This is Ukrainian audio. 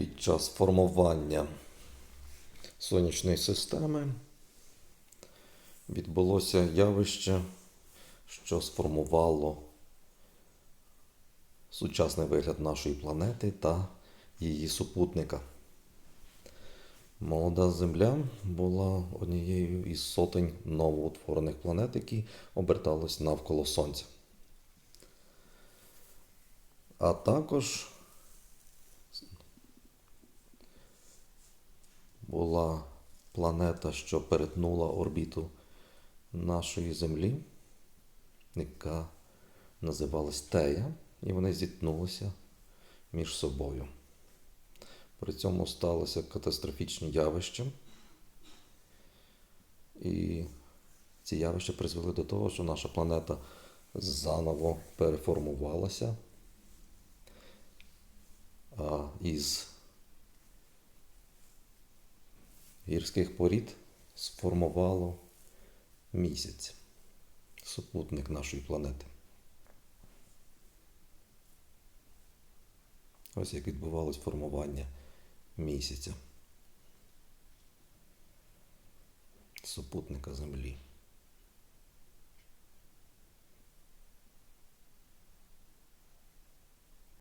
Під час формування сонячної системи відбулося явище, що сформувало сучасний вигляд нашої планети та її супутника. Молода Земля була однією із сотень новоутворених планет, які обертались навколо Сонця. А також була планета, що перетнула орбіту нашої Землі, яка називалась Тея, і вони зіткнулися між собою. При цьому сталося катастрофічні явища. І ці явища призвели до того, що наша планета заново переформувалася. Із гірських порід сформувало місяць, супутник нашої планети. Ось як відбувалось формування місяця, супутника Землі.